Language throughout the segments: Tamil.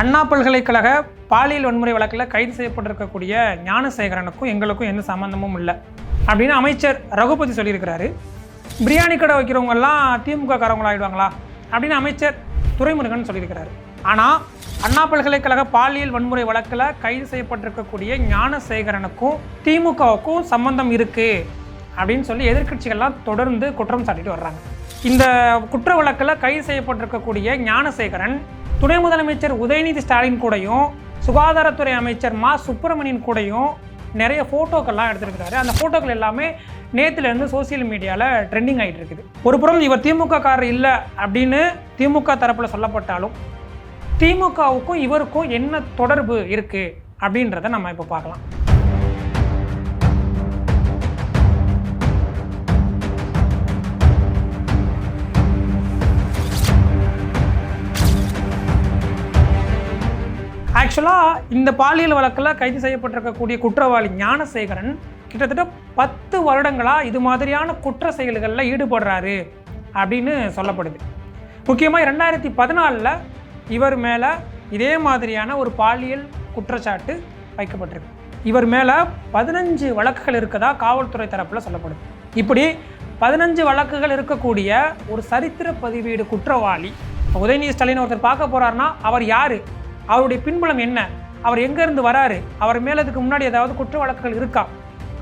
அண்ணா பல்கலைக்கழக பாலியல் வன்முறை வழக்கில் கைது செய்யப்பட்டிருக்கக்கூடிய ஞானசேகரனுக்கும் எங்களுக்கும் எந்த சம்மந்தமும் இல்லை. அப்படின்னு அமைச்சர் ரகுபதி சொல்லியிருக்கிறாரு. பிரியாணி கடை வைக்கிறவங்கெல்லாம் திமுக காரவங்களாகிடுவாங்களா அப்படின்னு அமைச்சர் துரைமுருகன் சொல்லியிருக்கிறாரு. ஆனால் அண்ணா பல்கலைக்கழக பாலியல் வன்முறை வழக்கில் கைது செய்யப்பட்டிருக்கக்கூடிய ஞானசேகரனுக்கும் திமுகவுக்கும் சம்பந்தம் இருக்குது அப்படின்னு சொல்லி எதிர்க்கட்சிகள்லாம் தொடர்ந்து குற்றம் சாட்டிட்டு வர்றாங்க. இந்த குற்ற வழக்கில் கைது செய்யப்பட்டிருக்கக்கூடிய ஞானசேகரன் துணை முதலமைச்சர் உதயநிதி ஸ்டாலின் கூடயும் சுகாதாரத்துறை அமைச்சர் மா. சுப்பிரமணியன் கூடயும் நிறைய ஃபோட்டோக்கள்லாம் எடுத்திருக்கிறாரு. அந்த ஃபோட்டோக்கள் எல்லாமே நேற்றுலேருந்து சோசியல் மீடியாவில் ட்ரெண்டிங் ஆகிட்டு இருக்குது. ஒரு புறம் இவர் திமுக காரர் இல்லை அப்படின்னு திமுக தரப்பில் சொல்லப்பட்டாலும் திமுகவுக்கும் இவருக்கும் என்ன தொடர்பு இருக்குது அப்படின்றத நம்ம இப்போ பார்க்கலாம். ஆக்சுவலாக இந்த பாலியல் வழக்கில் கைது செய்யப்பட்டிருக்கக்கூடிய குற்றவாளி ஞானசேகரன் கிட்டத்தட்ட பத்து வருடங்களாக இது மாதிரியான குற்ற செயல்களில் ஈடுபடுறாரு அப்படின்னு சொல்லப்படுது. முக்கியமாக ரெண்டாயிரத்தி பதினாலில் இவர் மேலே இதே மாதிரியான ஒரு பாலியல் குற்றச்சாட்டு வைக்கப்பட்டிருக்கு. இவர் மேலே பதினஞ்சு வழக்குகள் இருக்கதா காவல்துறை தரப்பில் சொல்லப்படுது. இப்படி பதினஞ்சு வழக்குகள் இருக்கக்கூடிய ஒரு சரித்திர பதிவீடு குற்றவாளி உதயநிதி ஸ்டாலின் ஒருத்தர் பார்க்க போகிறாருன்னா அவர் யார்? அவருடைய பின்புலம் என்ன? அவர் எங்கேருந்து வராரு? அவர் மேலே இதுக்கு முன்னாடி ஏதாவது குற்ற வழக்குகள் இருக்கா?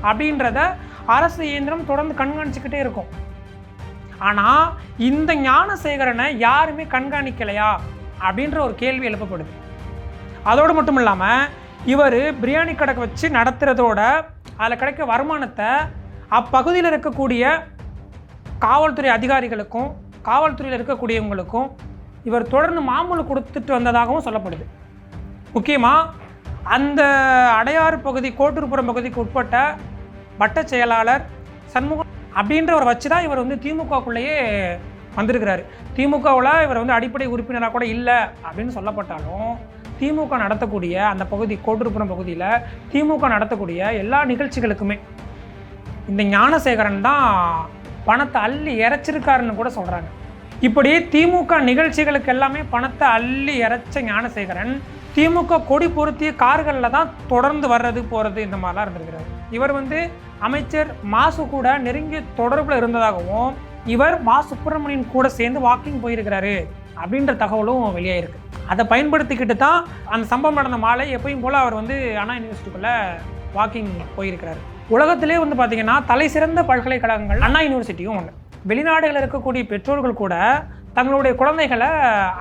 அப்படின்றத அரசு இயந்திரம் தொடர்ந்து கண்காணிச்சுக்கிட்டே இருக்கும். ஆனால் இந்த ஞானசேகரனை யாருமே கண்காணிக்கலையா? அப்படின்ற ஒரு கேள்வி எழுப்பப்படுது. அதோடு மட்டும் இல்லாமல் இவர் பிரியாணி கடை வச்சு நடத்துகிறதோட அதில் கிடைக்க வருமானத்தை அப்பகுதியில் இருக்கக்கூடிய காவல்துறை அதிகாரிகளுக்கும் காவல்துறையில் இருக்கக்கூடியவங்களுக்கும் இவர் தொடர்ந்து மாமூல் கொடுத்துட்டு வந்ததாகவும் சொல்லப்படுது. முக்கியமாக அந்த அடையாறு பகுதி கோட்டூர்புரம் பகுதிக்கு உட்பட்ட வட்ட செயலாளர் சண்முகம் அப்படின்றவரை வச்சு தான் இவர் வந்து திமுகக்குள்ளேயே வந்திருக்கிறாரு. திமுகவில் இவர் வந்து அடிப்படை உறுப்பினராக கூட இல்லை அப்படின்னு சொல்லப்பட்டாலும் திமுக நடத்தக்கூடிய அந்த பகுதி கோட்டூர்புரம் பகுதியில் திமுக நடத்தக்கூடிய எல்லா நிகழ்ச்சிகளுக்குமே இந்த ஞானசேகரன் தான் பணத்தை அள்ளி இறைச்சிருக்காருன்னு கூட சொல்கிறாங்க இப்படி திமுக நிகழ்ச்சிகளுக்கு எல்லாமே பணத்தை அள்ளி இறைச்ச ஞானசேகரன். திமுக கொடி பொருத்திய கார்களில் தான் தொடர்ந்து வர்றது போகிறது இந்த மாதிரிலாம் இருந்திருக்கிறார். இவர் வந்து அமைச்சர் மாசு கூட நெருங்கிய தொடர்பில் இருந்ததாகவும் இவர் மா சுப்பிரமணியன் கூட சேர்ந்து வாக்கிங் போயிருக்கிறாரு அப்படின்ற தகவலும் வெளியாயிருக்கு. அதை பயன்படுத்திக்கிட்டு தான் அந்த சம்பவம் நடந்த மாலை எப்பயும் போல் அவர் வந்து அண்ணா யூனிவர்சிட்டிக்குள்ளே வாக்கிங் போயிருக்கிறாரு. உலகத்திலே வந்து பார்த்தீங்கன்னா தலை சிறந்த பல்கலைக்கழகங்கள் அண்ணா யூனிவர்சிட்டியும் ஒன்று வெளிநாடுகளில் இருக்கக்கூடிய பெற்றோர்கள் கூட தங்களுடைய குழந்தைகளை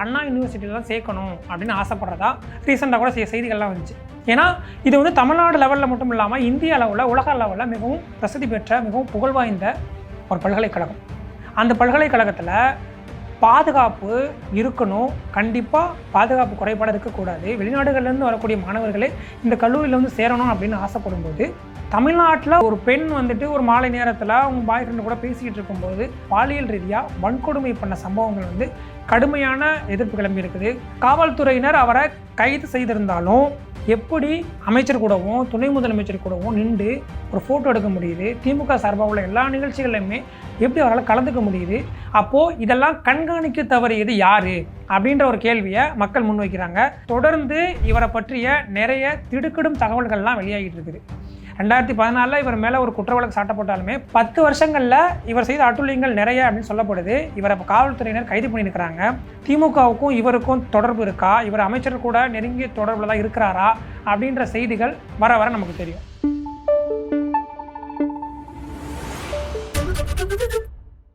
அண்ணா யூனிவர்சிட்டியில் தான் சேர்க்கணும் அப்படின்னு ஆசைப்படுறதா ரீசெண்டாக கூட சில செய்திகள்லாம் வந்துச்சு. ஏன்னா இது வந்து தமிழ்நாடு லெவலில் மட்டும் இல்லாமல் இந்திய அளவில் உலக அளவில் மிகவும் பிரசித்தி பெற்ற மிகவும் புகழ் வாய்ந்த ஒரு பல்கலைக்கழகம். அந்த பல்கலைக்கழகத்தில் பாதுகாப்பு இருக்கணும். கண்டிப்பாக பாதுகாப்பு குறைபாடு இருக்கக்கூடாது. வெளிநாடுகள்லேருந்து வரக்கூடிய மாணவர்களே இந்த கல்லூரியில் வந்து சேரணும் அப்படின்னு ஆசைப்படும்போது தமிழ்நாட்டில் ஒரு பெண் வந்துட்டு ஒரு மாலை நேரத்தில் அவங்க பாய் ஃப்ரெண்டு கூட பேசிக்கிட்டு இருக்கும்போது பாலியல் ரீதியாக வன்கொடுமை பண்ண சம்பவங்கள் வந்து கடுமையான எதிர்ப்பு கிளம்பி இருக்குது. காவல்துறையினர் அவரை கைது செய்திருந்தாலும் எப்படி அமைச்சர் கூடவும் துணை முதலமைச்சர் கூடவும் நின்று ஒரு ஃபோட்டோ எடுக்க முடியுது திமுக சார்பாக உள்ள எல்லா நிகழ்ச்சிகளையுமே எப்படி அவரால் கலந்துக்க முடியுது அப்போது இதெல்லாம் கண்காணிக்க தவறியது யார்? அப்படின்ற ஒரு கேள்வியை மக்கள் முன்வைக்கிறாங்க. தொடர்ந்து இவரை பற்றிய நிறைய திடுக்கிடும் தகவல்கள்லாம் வெளியாகிட்டு இருக்குது. ரெண்டாயிரத்தி பதினாலில் இவர் மேலே ஒரு குற்ற வழக்கு சாட்டப்பட்டாலுமே பத்து வருஷங்களில் இவர் செய்த அட்டுழியங்கள் நிறைய அப்படின்னு சொல்லப்படுது. இவரை இப்போ காவல்துறையினர் கைது பண்ணியிருக்கிறாங்க. திமுகவுக்கும் இவருக்கும் தொடர்பு இருக்கா? இவர் அமைச்சர் கூட நெருங்கிய தொடர்பில் தான் இருக்கிறாரா? அப்படின்ற செய்திகள் வர வர நமக்கு தெரியும்.